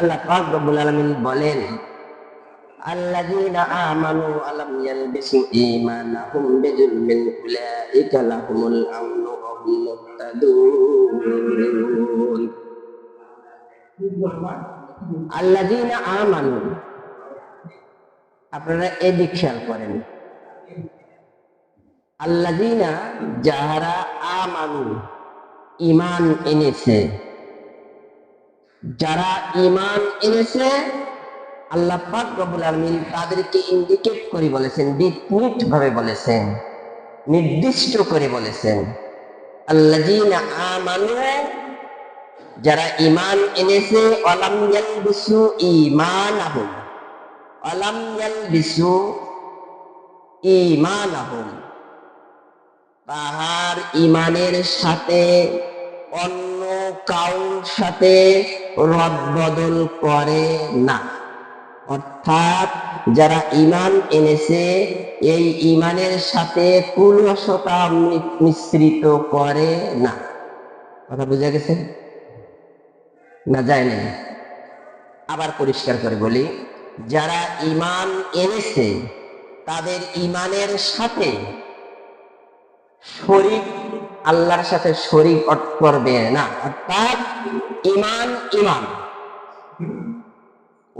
আল্লাহ পাক রব্বুল আলামিন বলেন, আল্লাযীনা আমানু আলাম ইয়ালবিসু ঈমানাহুম বিজুলমিন উলাইকা লাহুমুল আমনু ওয়া হুম মুহতাদুন। আল্লাযীনা আমানু, আপনারা এদিক খেয়াল করেন। আল্লাযীনা, যাহারা আমানু, ঈমান এনেছে যারা ইমান এনেছে, আল্লাহ পাক রব্বুল আলামিন তাদেরকে ইন্ডিকেট করে বলেছেন ডিফিনিট ভাবে বলেছেন, নির্দিষ্ট করে বলেছেন। আল্লাযীনা আমানু, যারা ঈমান এনেছে অলাম ইয়ালবিসু ঈমানাহুম অলাম ইয়ালবিসু ঈমানাহুম। তাহার ইমানের সাথে, অন্য কাউর সাথে রদবদল করে না। অর্থাৎ যারা ইমান এনেছে, এই ইমানের সাথে কুলসতা মিশ্রিত করে না। কথা বুঝা গেছে? না যায় না আবার পরিষ্কার করে বলি, যারা ইমান এনেছে, তাদের ইমানের সাথে শরিক আল্লাহর সাথে শরিক করবে না, অর্থাৎ ইমান ইমান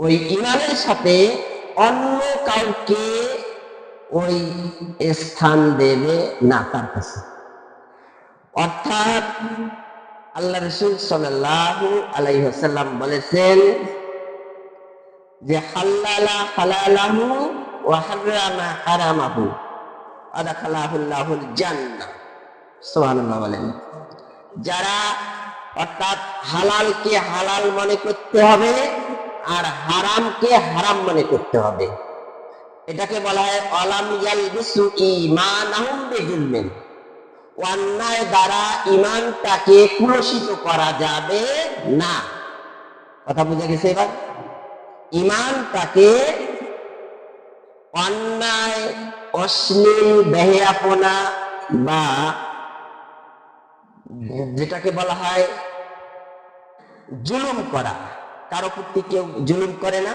ওই ইমানের সাথে অন্য কাউকে ওই স্থান দেবে না তার কাছে। অর্থাৎ আল্লাহ রসুল সাল্লাল্লাহু আলাইহি ওয়াসাল্লাম বলেছেন যে, হাল্লালা হালালাহু ওয়া হারামা হারামাহু, আদাখালাহুল্লাহুল জান্নাহ। সুবহানাল্লাহ বলেন। যারা অর্থাৎ হালালকে হালাল মনে করতে হবে আর হারামকে হারাম মনে করতে হবে। এটাকে বলা হয় অলাম ইয়ালবিসু ঈমানাহুম বিজুলমিন। অন্যায় দ্বারা ইমানটাকে কুলসিত করা যাবে না। কথা বুঝে গেছে এবার? ইমানটাকে অন্যায়, অশ্লীল, বেহেয়াপনা বা যেটাকে বলা হয় জুলুম করা। কারও প্রতি কেউ জুলুম করে না?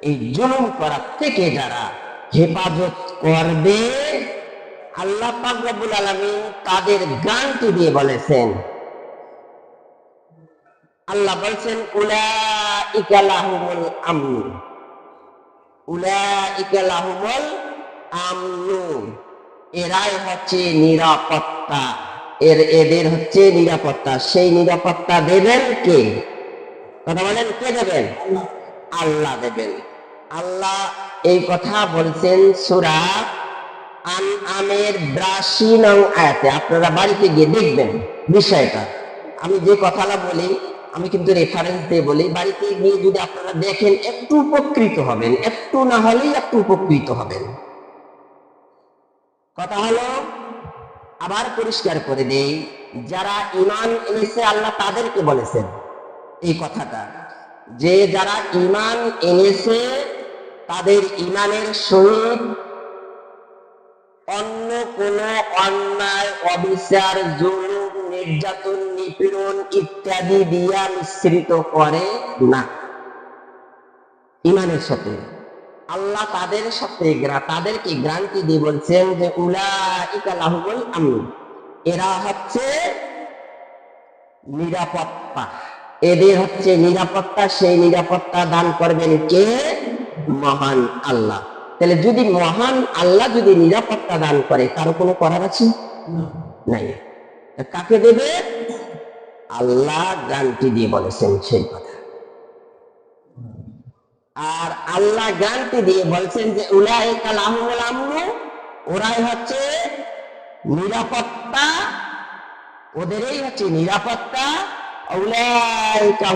এই জুলুম করা থেকে যারা হেফাজত করবে, আল্লাহ পাক রব্বুল আলামিন তাদের গানটি দিয়ে বলেছেন। আল্লাহ বলছেন, উলাইকা লাহুমুল আমন। উলাইকা লাহুমুল আমনু। এরাই হচ্ছে নিরাপত্তা। এর, এদের হচ্ছে নিরাপত্তা। সেই নিরাপত্তা দেবেন কে? কথা বলেন, কে দেবেন? আল্লাহ দেবেন। আল্লাহ এই কথা বলছেন সুরা আন আমের ব্রাশি নং আয়াতে। আপনারা বাড়িতে গিয়ে দেখবেন বিষয়টা। আমি যে কথাটা বলি, আমি কিন্তু রেফারেন্স দিয়ে বলি, বাড়িতে গিয়ে যদি আপনারা দেখেন, একটু উপকৃত হবেন। একটু না হলেই একটু উপকৃত হবেন। কথা হলো আবার পরিষ্কার করে দেই, যারা ইমান এনেছে, আল্লাহ তাদেরকে বলেছেন এই কথাটা। যে যারা ইমান এনেছে, তাদের ইমানের সহিত অন্য কোন অন্যায়, অবিচার, জুলুম, নির্যাতন, নিপীড়ন ইত্যাদি দিয়া মিশ্রিত করে না। ইমানের সাথে আল্লাহ তাদের সাথে তাদেরকে গ্রান্টি দিয়ে বলছেন যে উলা ইকালাহুল আমি এরা হচ্ছে নিরাপত্তা। এদের হচ্ছে নিরাপত্তা, সেই নিরাপত্তা দান করবেন কে? মহান আল্লাহ। তাহলে যদি মহান আল্লাহ যদি নিরাপত্তা দান করে, কারও কোনো করার আছে? নাই। কাকে দেবে? আল্লাহ গ্রান্টি দিয়ে বলেছেন সেই কথা। আর আল্লাহ গ্রান্টি দিয়ে বলছেন যে উলাই কালাহুল আমনু ওরাই হচ্ছে নিরাপত্তা, ওদেরই হচ্ছে নিরাপত্তা, উলাইকা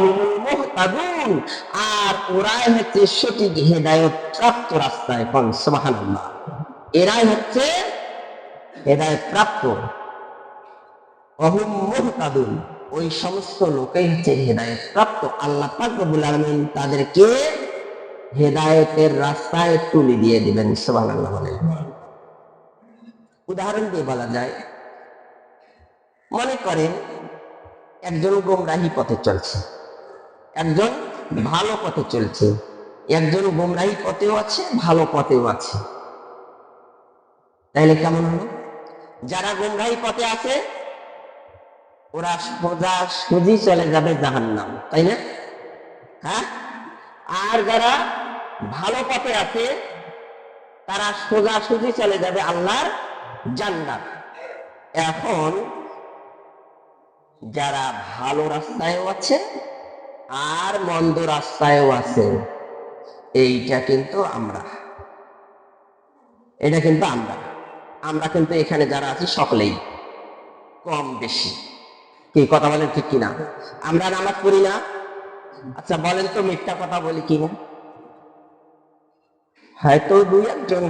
আর ওরাই হচ্ছে সঠিক হেদায়েত প্রাপ্ত রাস্তায় সুবহানাল্লাহ। এরাই হচ্ছে হেদায়েত প্রাপ্ত। অহুম ওই সমস্ত লোকেই হচ্ছে হেদায়েত প্রাপ্ত। আল্লাহ পাক তাদেরকে হেদায়েতের রাস্তায় তুলে দিয়ে দিবেন, সুবহানাল্লাহ বলেন। উদাহরণ দিয়ে বলা যায়, মনে করেন একজন গোমরাহি পথে চলছে, একজন ভালো পথে চলছে, একজন গোমরাহি পথেও আছে, ভালো পথেও আছে। তাইলে কেমন হলো? যারা গোমরাহি পথে আছে, ওরা সোজা সুজি চলে যাবে জাহান্নাম, তাই না? হ্যাঁ? আর যারা ভালো পথে আছে, তারা সোজা সুজি চলে যাবে আল্লাহর জান্নাত। এখন যারা ভালো রাস্তায়ও আছে আর মন্দ রাস্তায়ও আছে, এইটা কিন্তু আমরা। এটা কিন্তু আমরা। আমরা কিন্তু এখানে যারা আছি সকলেই কম বেশি। কি, কথা বলেন ঠিক কিনা? আমরা নামাজ পড়ি না? আচ্ছা বলেন তো মিথ্যা কথা বলি কিনা? হয়তো দুই একজন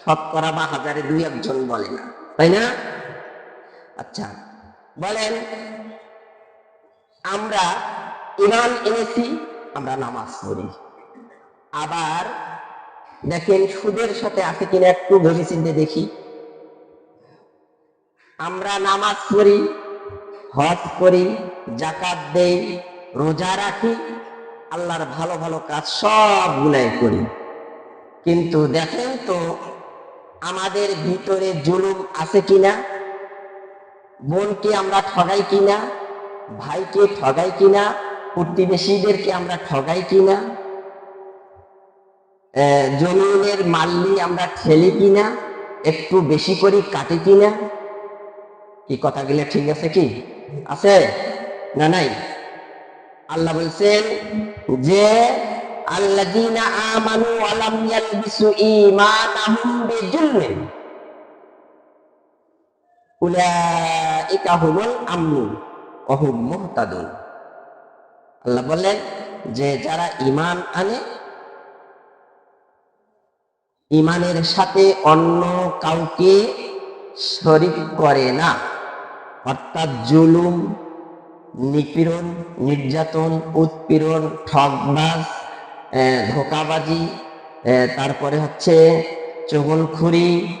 শতকরা বা হাজারে দুই একজন বলে না। তাই না? আচ্ছা বলেন, আমরা ইমান এনেছি, আমরা নামাজ পড়ি। আবার দেখেন সুদের সাথে আছে কিনা একটু ভেবে চিন্তে দেখি। আমরা নামাজ পড়ি, হজ করি জাকাত দেই, রোজা রাখি, আল্লাহর ভালো ভালো কাজ সবগুলাই করি। কিন্তু দেখেন তো, আমাদের ভিতরে জুলুম আছে কিনা? বোনকে আমরা ঠগাই কিনা? ভাইকে ঠগাই কিনা? প্রতিবেশীদেরকে আমরা ঠগাই কিনা? জমিনের মাল্লি আমরা ঠেলি কিনা? একটু বেশি করে কাটি কিনা? কি কথাগুলো ঠিক আছে কি? আছে না নাই? আল্লাহ বলছেন যে আল্লাযীনা আল্লাহ বললেন, যে যারা ঈমান আনে, ঈমানের সাথে অন্য কাউকে শরিক করে না। অর্থাৎ জুলুম, নিপীড়ন, নির্যাতন, উৎপীড়ন ঠকবাজ ধোকাবাজি তারপরে হচ্ছে চগলখুরি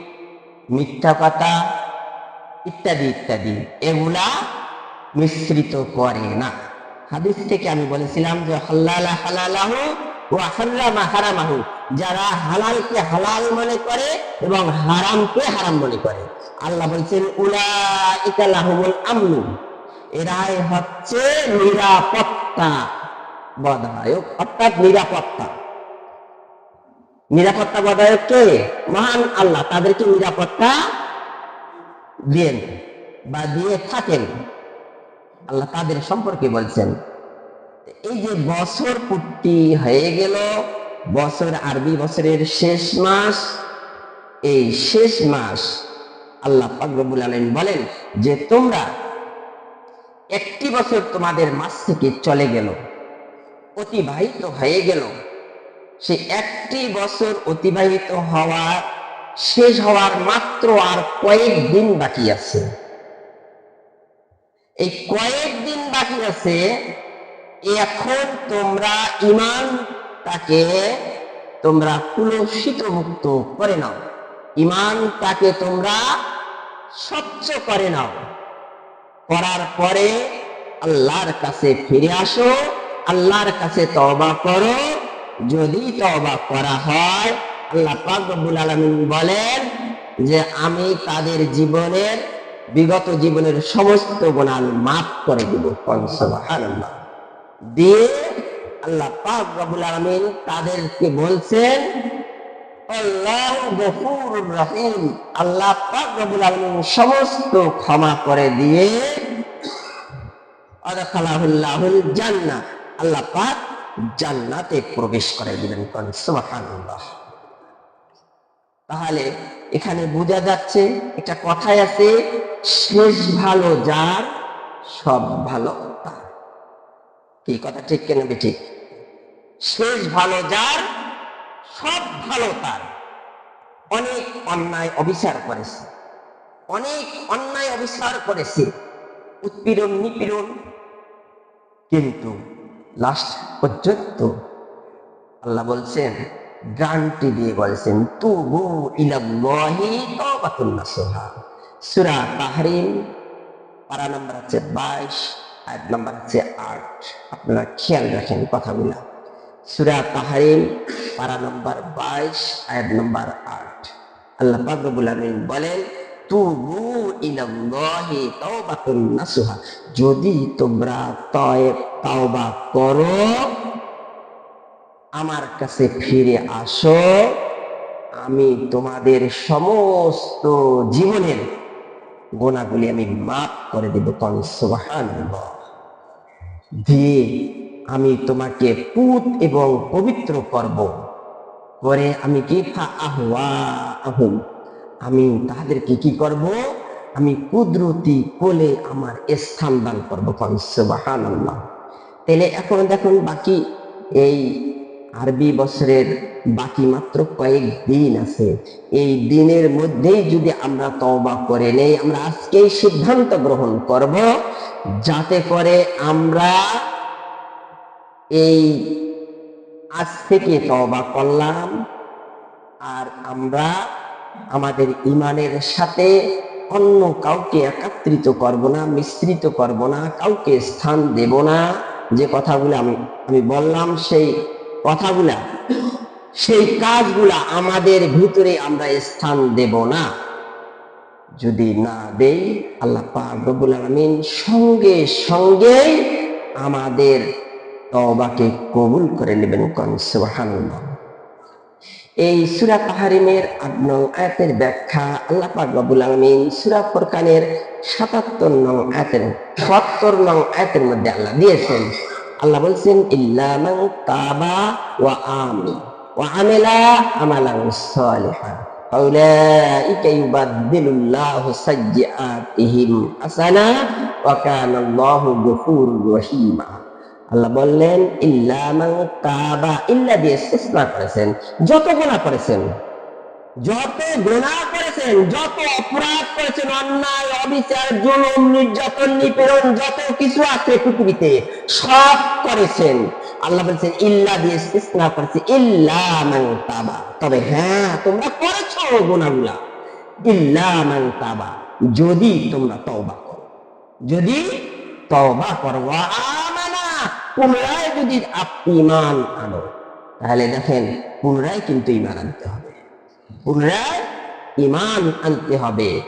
মিথ্যা কথা ইত্যাদি ইত্যাদি। এগুলা মিশ্রিত করে না। হাদিস থেকে আমি বলেছিলাম যে, হাল্লালা হালালাহু ও হারামা হারামাহু। যারা হালালকে হালাল মনে করে এবং হারামকে হারাম মনে করে। আল্লাহ বলছেন উলা ইকালাহুল আমনু। এরাই হচ্ছে নিরাপত্তা বধায়ক অর্থাৎ নিরাপত্তা। নিরাপত্তা বদায়ক কে? মহান আল্লাহ, তাদেরকে নিরাপত্তা দেন বা দিয়ে থাকেন। আল্লাহ তাদের সম্পর্কে বলছেন, এই যে বছর পূর্তি হয়ে গেল, বছর আরবি বছরের শেষ মাস, এই শেষ মাস আল্লাহ পাক রব্বুল আলামিন বলেন যে তোমরা একটি বছর তোমাদের মাস থেকে চলে গেল। অতিবাহিত হয়ে গেল। সে একটি বছর অতিবাহিত হওয়ার শেষ হওয়ার মাত্র আর কয়েক দিন বাকি আছে। এই কয়েক দিন বাকি আছে, এখন তোমরা ইমানটাকে তোমরা কুলসিত মুক্ত করে নাও। ইমান তাকে তোমরা স্বচ্ছ করে নাও। করার পরে আল্লাহর কাছে ফিরে আসো। আল্লাহর কাছে তবা করো। যদি তওবা করা হয়, আল্লাহ পাক রব্বুল আলামিন বলেন যে, আমি তাদের জীবনের, বিগত জীবনের সমস্ত গুনাহ মাফ করে দিব। সুবহানাল্লাহ। দিয়ে আল্লাহ পাক রব্বুল আলামিন তাদেরকে বলছেন, আল্লাহ গফুরুর রহিম। আল্লাহ পাক রব্বুল আলামিন সমস্ত ক্ষমা করে দিয়ে, আদখালাহুল্লাহুল জান্নাহ। আল্লাহ পাক জান্নাতে প্রবেশ করে দিবেন সুবহানাল্লাহ। তাহলে এখানে বোঝা যাচ্ছে, একটা কথাই আছে, শেষ ভালো যার, সব ভালো তার। কি কথা, ঠিক কেন ঠিক? শেষ ভালো যার, সব ভালো তার। অনেক অন্যায় অবিচার করেছে। অনেক অন্যায় অবিচার করেছে। উৎপীড়ন, নিপীড়ন, কিন্তু লাস্ট পর্যন্ত আল্লাহ বলছেন, গ্রান্টি দিয়ে বলছেন, তুবু ইলাল্লাহি তাওবাতুন নাসুহা। সূরা তাহরিম, পারা নাম্বার আছে 22 আয়াত নাম্বার হচ্ছে আট। আপনারা খেয়াল রাখেন কথাগুলা। সুরা তাহারিম, পারা নম্বর বাইশ, আয়াত নম্বর আট। আল্লাহ পাক রব্বুল বলেন যদি তোমরা তাওবা করো, আমার কাছে ফিরে আসো, আমি তোমাদের সমস্ত জীবনের গোনাগুলি আমি মাফ করে দেব কন সুবহানাল্লাহ। দিয়ে আমি তোমাকে পুত এবং পবিত্র করব। করে আমি কি? আহওয়া আহুম আমি তাদেরকে কি করব? আমি কুদরতি কোলে আমার স্থান দান করব। তাহলে এখন দেখুন বাকি এই আরবি বছরের বাকি মাত্র কয়েক দিন আছে। এই দিনের মধ্যেই যদি আমরা তওবা করে নেই, আমরা আজকেই সিদ্ধান্ত গ্রহণ করব যাতে করে আমরা এই আজ থেকে তওবা করলাম আর আমরা আমাদের ইমানের সাথে অন্য কাউকে একাত্রিত করব না, মিশ্রিত করব না, কাউকে স্থান দেব না। যে কথাগুলো আমি আমি বললাম, সেই কথাগুলা, সেই কাজগুলা আমাদের ভিতরে আমরা স্থান দেব না। যদি না দেই, আল্লাহ পাক রব্বুল সঙ্গে সঙ্গে আমাদের তওবাকে কবুল করে নেবেন কোন এই সুরা তাহারিমের আট নং আয়াতের ব্যাখ্যা আল্লাহ পাকবাবুল আলমিন সুরা ফোরকানের সাতাত্তর নং আয়াতের সত্তর নং আয়াতের মধ্যে আল্লাহ দিয়েছেন। আল্লাহ বলছেন ইল্লামাং তাবা ওয়া আমি ওয়া আমেলা আমালাং সলিহা। ফাউলাইকা ইউবাদদিলুল্লাহু সাইয়্যাতিহিম হাসানা ওয়া কানাল্লাহু গফুরুর রহিমা। আল্লাহ বললেন, ইল্লা ইল্লা দিয়ে ইসতিসনা করেছেন। যত গুনাহ করেছেন, যত গুনাহ করেছেন, যত অপরাধ করেছেন, অন্যায়, অবিচার, জুলুম, নির্যাতন, নিপীড়ন, যত কিছু আছে পৃথিবীতে, সব করেছেন। আল্লাহ বলছেন, ইল্লা দিয়ে ইসতিসনা করেছে, ইল্লা তাবা। তবে হ্যাঁ তোমরা করেছ গুনাহগুলা। ইল্লা তাবা, যদি তোমরা তওবা করো। যদি তওবা করো আমানা পুনরায় যদি ইমান আনো, তাহলে দেখেন পুনরায় কিন্তু ইমান আনতে হবে। পুনরায় ইমান আনতে হবে।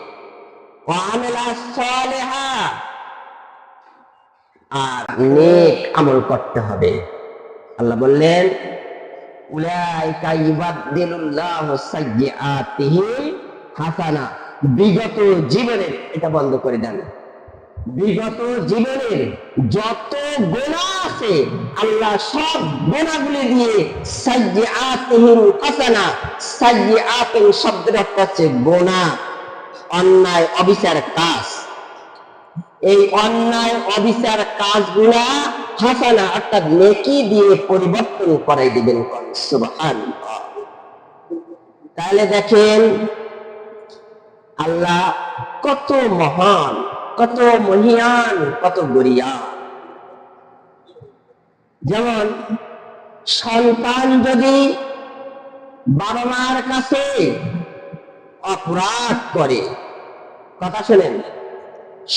আর নেক আমল করতে হবে। আল্লাহ বললেন হাসানা। বিগত জীবনের এটা বন্ধ করে দেন। বিগত জীবনের যত গোনা আছে, আল্লাহ সব গোনাগুলি দিয়ে সাইয়্যাতিহিম হাসানা সাইয়্যাতিন শব্দের অর্থ হচ্ছে গোনা, অন্যায়, অবিচার কাজ। এই অন্যায়, অবিচার কাজগুলা হাসানা, অর্থাৎ নেকি দিয়ে পরিবর্তন করাই দিবেন সুবহানাল্লাহ। তাহলে দেখেন, আল্লাহ কত মহান। কত মহিয়ান, কত গরিয়া যেমন, সন্তান যদি বাবা মার কাছে অপরাধ করে, কথা শোনেন,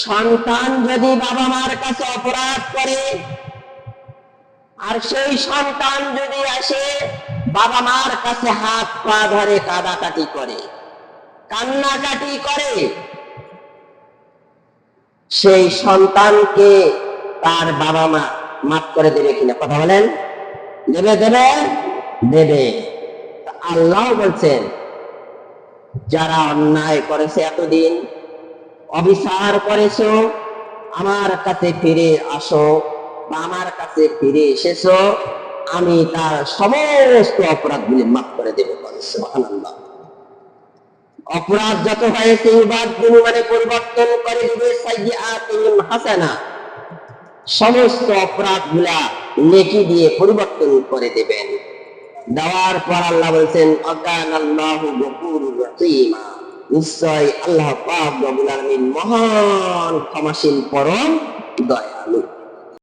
সন্তান যদি বাবা মার কাছে অপরাধ করে, আর সেই সন্তান যদি আসে বাবা মার কাছে হাত পা ধরে কাদাকাটি করে, কান্নাকাটি করে সেই সন্তানকে তার বাবা মা মাফ করে দেবে কিনা কথা বলেন? দেবে দেবে? দেবে। আল্লাহ বলছেন, যারা অন্যায় করেছে এতদিন, অবিচার করেছ, আমার কাছে ফিরে আসো বা আমার কাছে ফিরে এসেছ, আমি তার সমস্ত অপরাধগুলি মাফ করে দেবো সুবহানাল্লাহ। অপরাধ যত হয়েছে ইবাদ বিনিময়ে পরিবর্তন করে দিবে সাইয়্যাতিহিম হাসানা। সমস্ত অপরাধগুলা নেকি দিয়ে পরিবর্তন করে দেবেন। দেওয়ার পর আল্লাহ বলছেন অকান আল্লাহ গফুরুর রহিমা। নিশ্চয় আল্লাহ পাক রব্বুল আলামিন মহান ক্ষমাশীল পরম দয়ালু।